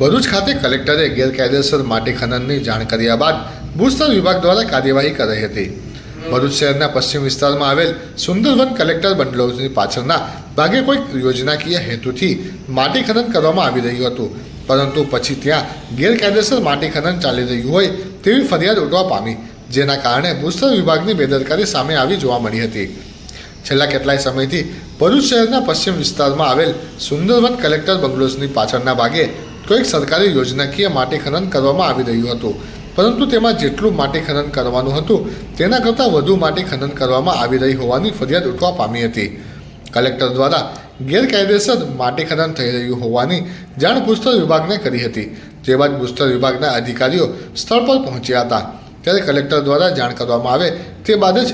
ભરૂચ ખાતે કલેક્ટરે ગેરકાયદેસર માટી ખનનની જાણ કર્યા બાદ ભૂસ્તર વિભાગ દ્વારા કાર્યવાહી કરાઈ હતી. ભરૂચ શહેરના પશ્ચિમ વિસ્તારમાં આવેલ સુંદરવન કલેક્ટર બંગલોની પાછળના ભાગે કોઈક યોજનાકીય હેતુથી માટી ખનન કરવામાં આવી રહ્યું હતું. પરંતુ પછી ત્યાં ગેરકાયદેસર માટી ખનન ચાલી રહ્યું હોય તેવી ફરિયાદ ઉઠવા પામી, જેના કારણે ભૂસ્તર વિભાગની બેદરકારી સામે આવી જોવા મળી હતી. છેલ્લા કેટલાય સમયથી ભરૂચ શહેરના પશ્ચિમ વિસ્તારમાં આવેલ સુંદરવન કલેક્ટર બંગલોઝની પાછળના ભાગે કોઈક સરકારી યોજનાકીય માટી ખનન કરવામાં આવી રહ્યું હતું. પરંતુ તેમાં જેટલું માટી ખનન કરવાનું હતું, તેના કરતાં વધુ માટી ખનન કરવામાં આવી રહી હોવાની ફરિયાદ ઉઠવા પામી હતી. કલેક્ટર દ્વારા ગેરકાયદેસર માટી ખનન થઈ રહ્યું હોવાની જાણ ભૂસ્તર વિભાગને કરી હતી, જે બાદ ભૂસ્તર વિભાગના અધિકારીઓ સ્થળ પર પહોંચ્યા હતા. ત્યારે કલેક્ટર દ્વારા જાણ કરવામાં આવે તે બાદ જ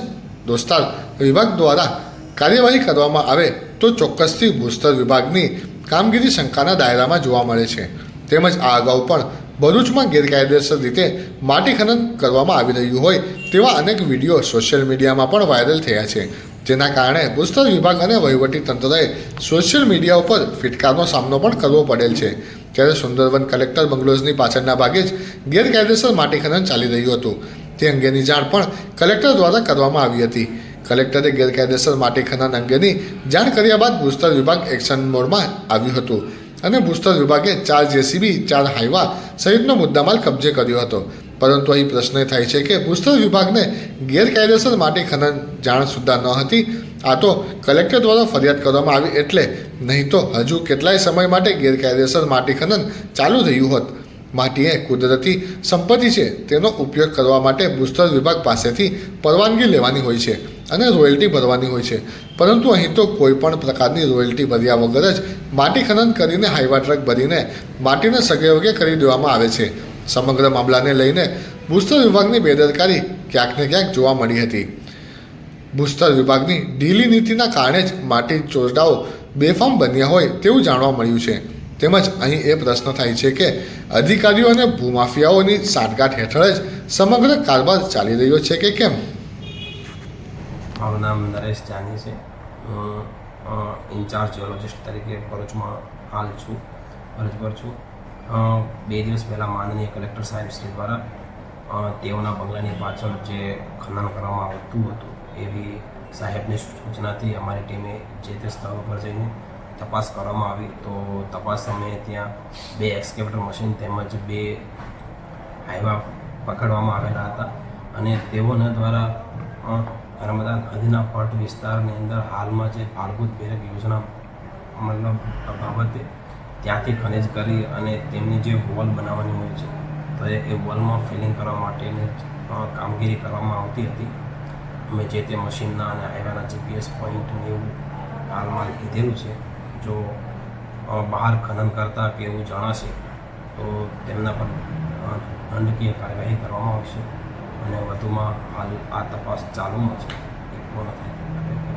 દોસ્તાર વિભાગ દ્વારા કાર્યવાહી કરવામાં આવે તો ચોક્કસથી ભૂસ્તર વિભાગની કામગીરી શંકાના દાયરામાં જોવા મળે છે. તેમજ આ અગાઉ પણ ભરૂચમાં ગેરકાયદેસર રીતે માટી ખનન કરવામાં આવી રહ્યું હોય તેવા અનેક વીડિયો સોશિયલ મીડિયામાં પણ વાયરલ થયા છે, જેના કારણે ભૂસ્તર વિભાગ અને વહીવટી તંત્રએ સોશિયલ મીડિયા ઉપર ફિટકારનો સામનો પણ કરવો પડેલ છે. ત્યારે સુંદરવન કલેક્ટર બંગલોઝની પાછળના ભાગે જ ગેરકાયદેસર માટી ખનન ચાલી રહ્યું હતું. તે અંગેની જાણ પણ કલેક્ટર દ્વારા કરવામાં આવી હતી. કલેક્ટરે ગેરકાયદેસર માટી ખનન અંગેની જાણ કર્યા બાદ ભૂસ્તર વિભાગ એક્શન મોડમાં આવ્યું હતું. અને ભૂસ્તર વિભાગે ચાર જેસીબી, ચાર હાઈવા સહિતનો મુદ્દામાલ કબજે કર્યો હતો. પરંતુ અહીં પ્રશ્ન થાય છે કે ભૂસ્તર વિભાગને ગેરકાયદેસર માટી ખનન જાણ સુદ્ધા ન હતી, આ તો કલેક્ટર દ્વારા ફરિયાદ કરવામાં આવી એટલે નહીં તો હજુ કેટલાય સમય માટે ગેરકાયદેસર માટી ખનન ચાલુ રહ્યું હોત. માટી એ કુદરતી સંપત્તિ છે તેનો ઉપયોગ કરવા માટે ભૂસ્તર વિભાગ પાસેથી પરવાનગી લેવાની હોય છે. અને રોયલ્ટી ભરવાની હોય છે. પરંતુ અહીં તો કોઈ પણ પ્રકારની રોયલ્ટી ભર્યા વગર જ માટી ખનન કરીને હાઈવા ટ્રક ભરીને માટીને સગે વગે કરી દેવામાં આવે છે. સમગ્ર મામલાને લઈને ભૂસ્તર વિભાગની બેદરકારી ક્યાંક ને ક્યાંક જોવા મળી હતી. ભૂસ્તર વિભાગની ઢીલી નીતિના કારણે જ માટી ચોરડાઓ બેફામ બન્યા હોય તેવું જાણવા મળ્યું છે. તેમજ અહીં એ પ્રશ્ન થાય છે કે અધિકારીઓ અને ભૂમાફિયાઓની સાંઠગાંઠ હેઠળ જ સમગ્ર કારભાર ચાલી રહ્યો છે કે કેમ? મારું નામ નરેશ જાની છે. હું ઇન્ચાર્જ જિયોલોજિસ્ટ તરીકે ભરૂચમાં હાલ છું ફરજ પર છું બે દિવસ પહેલાં માનનીય કલેક્ટર સાહેબ શ્રી દ્વારા તેઓના બંગલાની પાછળ જે ખનન કરવામાં આવતું હતું એવી સાહેબની સૂચનાથી અમારી ટીમે જે તે સ્થળ પર જઈને તપાસ કરવામાં આવી. તો તપાસ સમયે ત્યાં બે એક્સકેવેટર મશીન તેમજ બે હાઈવા પકડવામાં આવેલા હતા અને તેઓના દ્વારા નર્મદા નદીના પટ વિસ્તારની અંદર હાલમાં જે ફાળભૂત બેરક યોજના મતલબ બાબતે ત્યાંથી ખનિજ કરી અને તેમની જે વોલ બનાવવાની હોય છે, તો એ વોલમાં ફિલિંગ કરવા માટેની કામગીરી કરવામાં આવતી હતી. અમે જે તે મશીનના અને આવ્યાના જીપીએસ પોઈન્ટને એવું હાલમાં લીધેલું છે. જો બહાર ખનન કરતા કે એવું જણાશે, તો તેમના પર દંડકીય કાર્યવાહી કરવામાં આવશે. અને વધુમાં હાલ આ તપાસ ચાલુમાં છે. એ પૂર્ણ થાય.